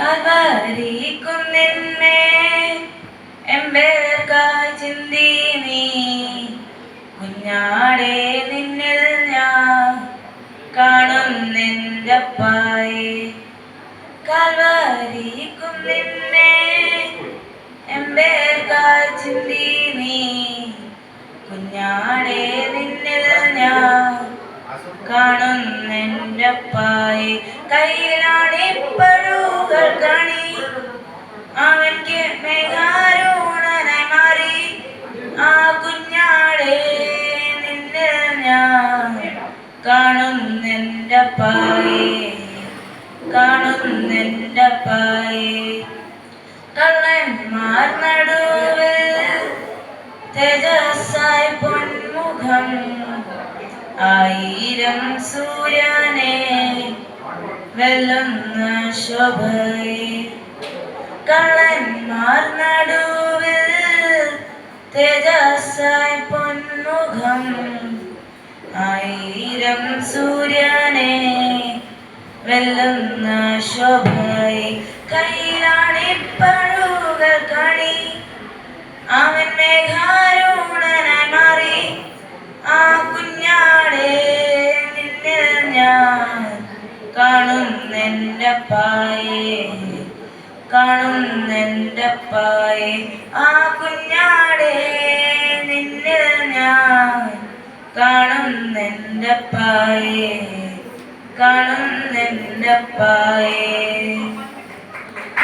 കാൽവരിക്കുന്നിന്മേ എമ്പേർക്കായി ചിന്തി നിന്നിൽ ഞാൻ കാണുന്നെന്റെ അപ്പായെ കാൽവരിക്കുന്നിന്മേ എമ്പേർക്കായി ചിന്തി നീ. കുഞ്ഞാടെ നിന്നിൽ ഞാൻ കാണുന്നെന്റെ അപ്പായെ കണി അവൻക്ക് മേഘാരൂണനായി മാറി. ആ കുഞ്ഞാടെ നിന്നെ ഞാൻ കാണുന്നെന്റെ പായേ കാണുന്നെന്റെ പായേ കള്ളന്മാർ നടുവ് തേജസ്സായി പൊന്മുഖം ആയിരം സൂര്യനെ വെല്ലുന്ന ശോഭയിൽ കള്ളന്മാർ നടുവിൽ തേജസ്സായി പൊന്മുഖം ആയിരം സൂര്യനെ വെല്ലുന്ന ശോഭയിൽ കൈയാണിപ്പഴുകൾ കണി. കാണുന്നെന്റെ പായേ കാണുന്നെന്റെ പായേ ആ കുഞ്ഞാടേ നിന്നെ ഞാൻ കാണുന്നെന്റെ പായേ കാണുന്നെന്റെ പായേ